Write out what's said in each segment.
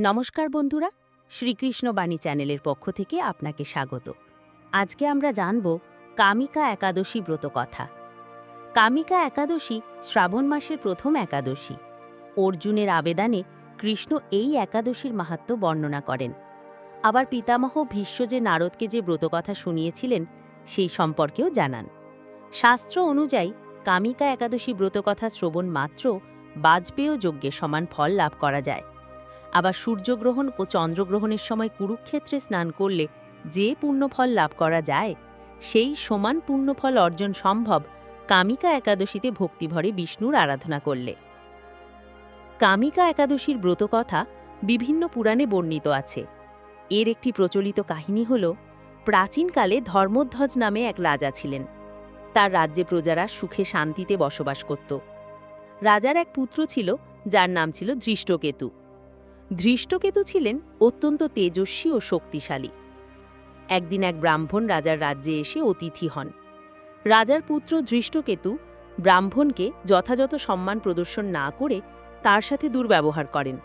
নমস্কার বন্ধুরা, শ্রীকৃষ্ণ বাণী চ্যানেলের পক্ষ থেকে আপনাকে স্বাগত। আজকে আমরা জানব কামিকা একাদশী ব্রত কথা। কামিকা একাদশী শ্রাবণ মাসের প্রথম একাদশী। অর্জুনের আবেদনে কৃষ্ণ এই একাদশীর মাহাত্ম্য বর্ণনা করেন। আবার পিতামহ ভীষ্ম যে নারদকে যে ব্রতকথা শুনিয়েছিলেন, সেই সম্পর্কেও জানান। শাস্ত্র অনুযায়ী কামিকা একাদশী ব্রতকথা শ্রবণ মাত্র বাজপেয় যজ্ঞে সমান ফল লাভ করা যায়। আবার সূর্যগ্রহণ ও চন্দ্রগ্রহণের সময় কুরুক্ষেত্রে স্নান করলে যে পুণ্যফল লাভ করা যায়, সেই সমান পুণ্যফল অর্জন সম্ভব কামিকা একাদশীতে ভক্তিভরে বিষ্ণুর আরাধনা করলে। কামিকা একাদশীর ব্রতকথা বিভিন্ন পুরাণে বর্ণিত আছে। এর একটি প্রচলিত কাহিনী হল, প্রাচীনকালে ধর্মধ্বজ নামে এক রাজা ছিলেন। তার রাজ্যে প্রজারা সুখে শান্তিতে বসবাস করত। রাজার এক পুত্র ছিল, যার নাম ছিল ধৃষ্টকেতু। ধৃষ্টকেতু ছিলেন অত্যন্ত তেজস্বী ও শক্তিশালী। একদিন এক ব্রাহ্মণ রাজার রাজ্যে এসে অতিথি হন। রাজার পুত্র ধৃষ্টকেতু ব্রাহ্মণকে যথাযথ সম্মান প্রদর্শন না করে তার সাথে দুর্ব্যবহার করেন।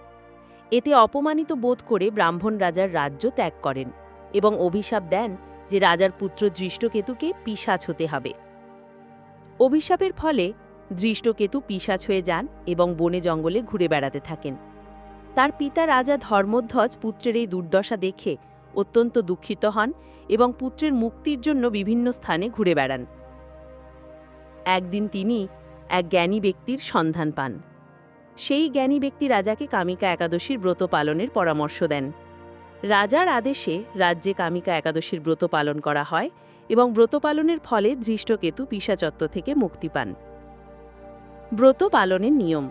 এতে অপমানিত বোধ করে ব্রাহ্মণ রাজার রাজ্য ত্যাগ করেন এবং অভিশাপ দেন যে রাজার পুত্র দৃষ্টকেতুকে পিসাচ হতে হবে। অভিশাপের ফলে দৃষ্টকেতু পিসাচ হয়ে যান এবং বনে জঙ্গলে ঘুরে বেড়াতে থাকেন। তার পিতা রাজা ধর্মধ্বজ পুত্রের এই দুর্দশা দেখে অত্যন্ত দুঃখিত হন এবং পুত্রের মুক্তির জন্য বিভিন্ন স্থানে ঘুরে বেড়ান। একদিন তিনি এক জ্ঞানী ব্যক্তির সন্ধান পান। সেই জ্ঞানী ব্যক্তি রাজাকে কামিকা একাদশীর ব্রত পালনের পরামর্শ দেন। রাজার আদেশে রাজ্যে কামিকা একাদশীর ব্রত পালন করা হয় এবং ব্রত পালনের ফলে ধৃষ্টকেতু পিসাচত্ব থেকে মুক্তি পান। ব্রত পালনের নিয়ম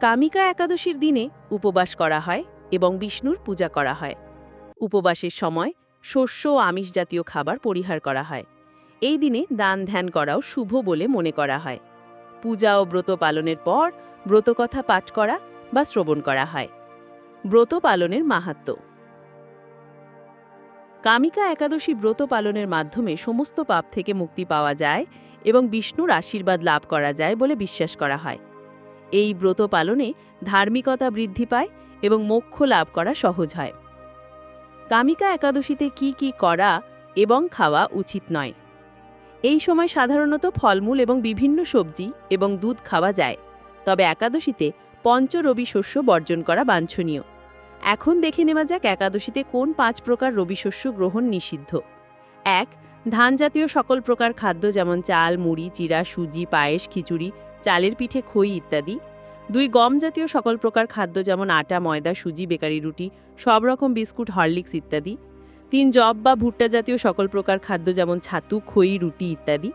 কামিকা একাদশীর দিনে উপবাস করা হয় এবং বিষ্ণুর পূজা করা হয়। উপবাসের সময় শস্য ও আমিষ জাতীয় খাবার পরিহার করা হয়। এই দিনে দান ধ্যান করাও শুভ বলে মনে করা হয়। পূজা ও ব্রত পালনের পর ব্রতকথা পাঠ করা বা শ্রবণ করা হয়। ব্রত পালনের মাহাত্ম্য কামিকা একাদশী ব্রত পালনের মাধ্যমে সমস্ত পাপ থেকে মুক্তি পাওয়া যায় এবং বিষ্ণুর আশীর্বাদ লাভ করা যায় বলে বিশ্বাস করা হয়। এই ব্রত পালনে ধার্মিকতা বৃদ্ধি পায় এবং মোক্ষ লাভ করা সহজ হয়। কামিকা একাদশীতে কি কি করা এবং খাওয়া উচিত নয়। এই সময় সাধারণত ফলমূল এবং বিভিন্ন সবজি এবং দুধ খাওয়া যায়, তবে একাদশীতে পঞ্চরবি শস্য বর্জন করা বাঞ্ছনীয়। এখন দেখে নেওয়া যাক একাদশীতে কোন পাঁচ প্রকার রবি শস্য গ্রহণ নিষিদ্ধ। এক ধান জাতীয় সকল প্রকার খাদ্য যেমন চাল, মুড়ি চিরা সুজি, পায়েস, খিচুড়ি চালের পিঠে খই ইত্যাদি। দুই গম জাতীয় সকল প্রকার খাদ্য যেমন আটা, ময়দা, সুজি, বেকারি রুটি, সব রকম বিস্কুট, হরলিক্স ইত্যাদি। তিন জব বা ভুট্টা জাতীয় সকল প্রকার খাদ্য যেমন ছাতু, খই, রুটি ইত্যাদি।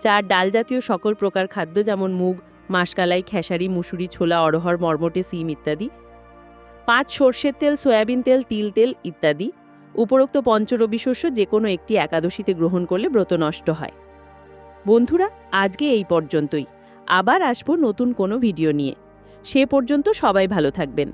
চার ডাল জাতীয় সকল প্রকার খাদ্য যেমন মুগ, মাসকালাই, খেসারি, মুসুরি, ছোলা অরহর মর্মটে, সিম ইত্যাদি। পাঁচ সর্ষের তেল, সয়াবিন তেল, তিল তেল ইত্যাদি। উপরোক্ত পঞ্চরবি শস্য যে কোনো একটি একাদশীতে গ্রহণ করলে ব্রত নষ্ট হয়। বন্ধুরা, আজকে এই পর্যন্তই। আবার আসব নতুন কোনো ভিডিও নিয়ে। সে পর্যন্ত সবাই ভালো থাকবেন।